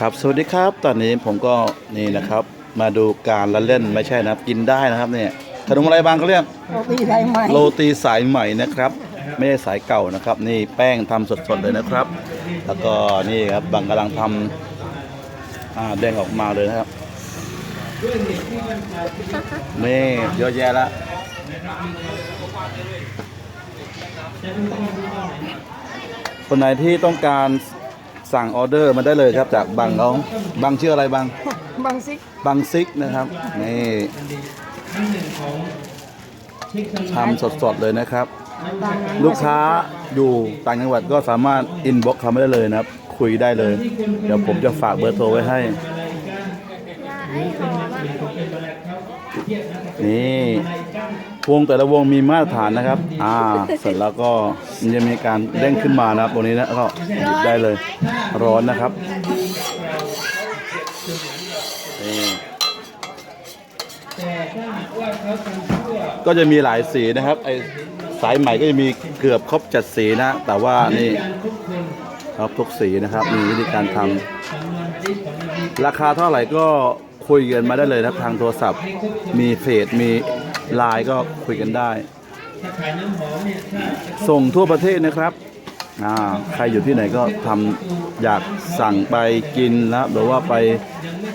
ครับสวัสดีครับ ตอนนี้ผมก็นี่นะครับ มาดูการละเล่นไม่ใช่นะครับกินได้นะครับเนี่ยขนมอะไรบางเขาเรียกโรตีสายไหมโรตีสายใหม่นะครับ ไม่ใช่สายเก่านะครับ นี่แป้งทำสดๆเลยนะครับ แล้วก็นี่ครับบางกำลังทำอ่าแดงออกมาเลยนะครับนี่เยอะแยะแล้วคนไหนที่ต้องการ สั่งออเดอร์มาได้เลยครับจากบางเขาบางชื่ออะไรบางบางซิกบางซิกนะครับนี่ทำสดๆเลยนะครับ บางนั้นลูกค้าอยู่ต่างจังหวัดก็สามารถอินบ็อกซ์เขาไม่ได้เลยนะครับ คุยได้เลย เดี๋ยวผมจะฝากเบอร์โทรไว้ให้นี่วงแต่ละวงมีมาตรฐานนะครับ อ่า เสร็จแล้วก็มันจะมีการเด้งขึ้นมานะครับตรงนี้นะก็หยิบได้เลย ร้ ร้อนนะครับนี่ก็จะมีหลายสีนะครับไอสายใหม่ก็จะมีเกือบครบจัดสีนะ แต่ว่านี่ครับทุกสีนะครับ มีวิธีการทำราคาเท่าไหร่ก็คุยกันมาได้เลยนะทางโทรศัพท์ มีเฟซมีไลน์ก็คุยกันได้ ส่งทั่วประเทศนะครับ อ่าใครอยู่ที่ไหนก็ทำอยากสั่งไปกินนะหรือว่าไป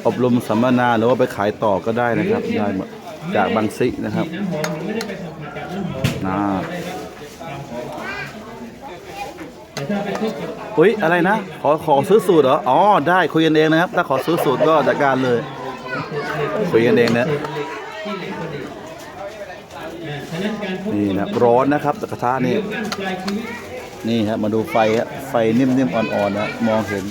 อบรมสัมมนาหรือว่าไปขายต่อก็ได้นะครับได้หมดจากบางซินะครับอ่าอุ้ยอะไรนะ ขอขอซื้อสูตรเหรออ๋อได้คุยกันเองนะครับ ถ้าขอซื้อสูตรก็จัดการเลย คุยกันเองนะนี่นะร้อนนะครับกระทะนี่ นี่ครับมาดูไฟฮะไฟนิ่มๆอ่อนๆนะมองเห็น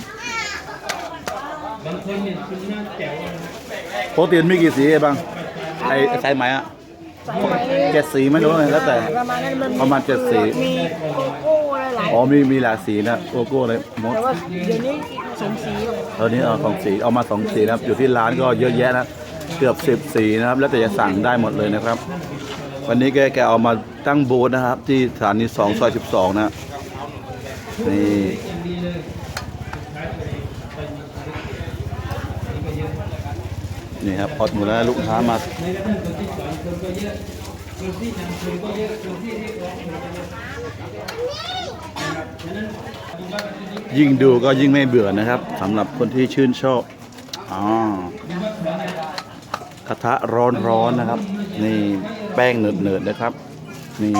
ปกติมีกี่สีไอ้บ้างไอ้สายไหมอะสายไหมเจ็ดสีไหม่รู้เลยแล้วแต่ประมาณนั้นมันประมาณเจ็ดสีมีโกโก้อะไรหลายอ๋อมีมีหลายสีนะโกโก้เลยมดแต่ว่าเดี๋ยวนี้สมสีแบบตอนนี้เอาสองสีเอามาสองสีนะครับอยู่ที่ร้านก็เยอะแยะนะเกือบสิบสีนะครับ แล้วแต่จะสั่งได้หมดเลยนะครับ วันนี้แกแกเอามาตั้งบูธนะครับ ที่สถานีสองซอยสิบสองนะ นี่นี่ครับพอดหมดแล้วลูกค้ามายิ่งดูก็ยิ่งไม่เบื่อนะครับสำหรับคนที่ชื่นชอบอ๋อกระทะร้อนๆนะครับ นี่แป้งเนิดๆนะครับ นี่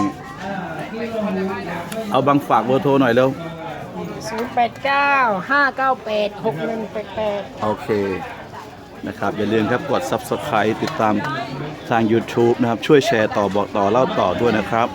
เอาบางฝากเบอร์โทรหน่อยเร็ว ศูนย์แปดเก้าห้าเก้าแปดหกหนึ่งแปดแปด โอเค นะครับ อย่าลืมครับกด Subscribe ติดตามทาง YouTube นะครับ ช่วยแชร์ต่อบอกต่อเล่าต่อด้วยนะครับ